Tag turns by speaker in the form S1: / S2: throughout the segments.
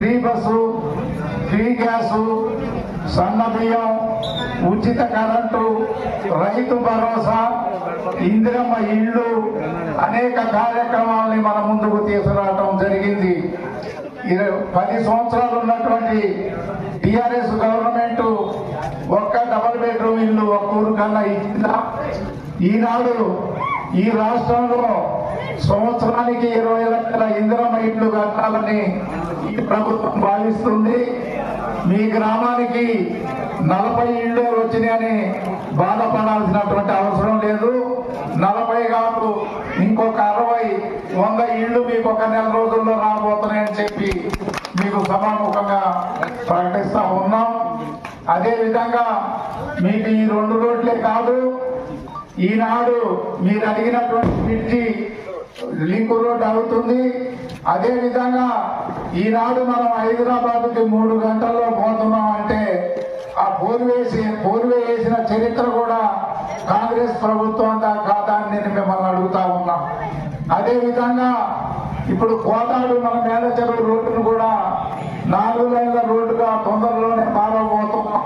S1: Free bus free gas సన్న బియ్యం ఉచిత కరెంటు రైతు భరోసా ఇందిరమ్మ ఇళ్ళు అనేక కార్యక్రమాలని మన ముందుకు తీసుకురావటం జరిగింది. పది సంవత్సరాలు ఉన్నటువంటి టిఆర్ఎస్ గవర్నమెంట్ ఒక్క డబల్ బెడ్రూమ్ ఇల్లు ఒక్క ఊరు కన్నా ఇచ్చిందా? ఈనాడు ఈ రాష్ట్రంలో సంవత్సరానికి ఇరవై లక్షల ఇందిరమ్మ ఇట్లు కట్టాలని ఈ ప్రభుత్వం భావిస్తుంది మీ గ్రామానికి నలభై ఇళ్ళు వచ్చినాయని బాధపడాల్సినటువంటి అవసరం లేదు. నలభై కాదు ఇంకొక అరవై వంద ఇళ్ళు మీకు ఒక నెల రోజుల్లో రాబోతున్నాయని చెప్పి మీకు సమాముఖంగా ప్రకటిస్తా ఉన్నాం. అదేవిధంగా మీకు ఈ రెండు రోడ్లే కాదు ఈనాడు మీరు అడిగినటువంటి బ్రిడ్జి లింక్ రోడ్ అవుతుంది. అదే విధంగా ఈనాడు మనం హైదరాబాద్కి మూడు గంటల్లో పోతున్నాం అంటే ఆ పోర్వేసి పోర్వే వేసిన చరిత్ర కూడా కాంగ్రెస్ ప్రభుత్వం దా కాదా అని నేను మిమ్మల్ని అడుగుతా ఉన్నా. అదే విధంగా ఇప్పుడు కోటాడు మన మేడ చెరువు రోడ్డును కూడా నాలుగు లైన్ల రోడ్డుగా తొందరలోనే మారబోతున్నాం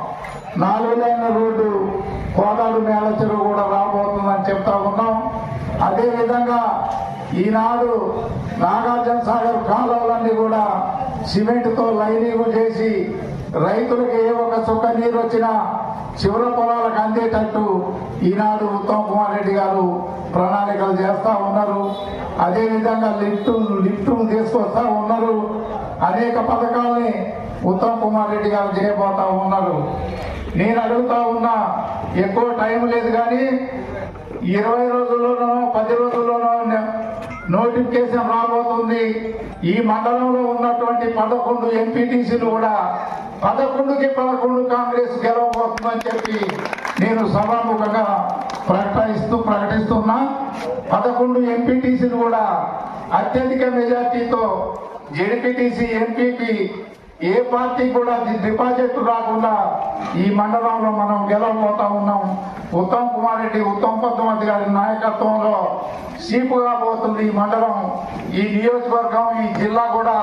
S1: నాలుగు లైన్ల రోడ్డు కోదాడు మేళ చెరువు కూడా రాబోతుందని చెప్తా ఉన్నాం అదే విధంగా ఈనాడు నాగార్జున సాగర్ కాలువలన్నీ కూడా సిమెంట్తో లైనింగ్ చేసి రైతులకు ఏ ఒక చుక్క నీరు వచ్చినా చివరి పొలాలకు అందేటట్టు ఈనాడు ఉత్తమ్ కుమార్ రెడ్డి గారు ప్రణాళికలు చేస్తూ ఉన్నారు. అదేవిధంగా లిఫ్ట్ లిఫ్ట్ తీసుకొస్తూ ఉన్నారు. అనేక పథకాల్ని ఉత్తమ్ కుమార్ రెడ్డి గారు చేయబోతా ఉన్నారు. నేను అడుగుతా ఉన్నా ఎక్కువ టైం లేదు కానీ ఇరవై రోజుల్లోనో పది రోజుల్లోనో నోటిఫికేషన్ రాబోతుంది. ఈ మండలంలో ఉన్నటువంటి పదకొండు ఎంపీటీసీలు కూడా పదకొండుకి పదకొండు కాంగ్రెస్ గెలవబోతుందని చెప్పి నేను సభాముఖంగా ప్రకటిస్తూ ప్రకటిస్తున్నా. పదకొండు ఎంపీటీసీలు కూడా అత్యధిక మెజార్టీతో జెడ్పీటీసీ ఎంపీపీ ఏ పార్టీ కూడా డిపాజిట్ రాకుండా ఈ మండలంలో మనం గెలవబోతా ఉన్నాం. ఉత్తమ్ కుమార్ రెడ్డి ఉత్తమ్ పద్మవతి గారి నాయకత్వంలో సీపుగా పోతుంది ఈ మండలం. ఈ నియోజకవర్గం ఈ జిల్లా కూడా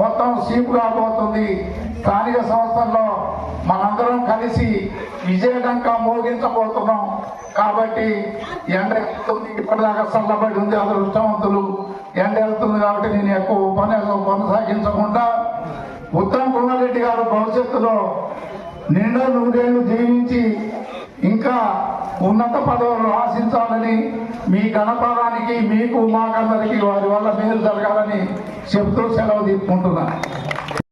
S1: మొత్తం సీపుగా పోతుంది. స్థానిక సంస్థల్లో మనందరం కలిసి విజయడంకా మోగించబోతున్నాం. కాబట్టి ఎండ వెళ్తుంది ఇప్పటిదాకా చల్లబడి ఉంది అదృష్టవంతులు. ఎండ వెళ్తుంది కాబట్టి నేను ఎక్కువ ఉపన్యాసం కొనసాగించకుండా ఉత్తమ్ కుమార్ రెడ్డి గారు భవిష్యత్తులో నిండా నూరేళ్ళు జీవించి ఉన్నత పదవులు ఆశించాలని మీ గణపాలానికి మీకు మాకందరికీ వారి వల్ల మేలు జరగాలని చెబుతూ సెలవు తీసుకుంటున్నాను.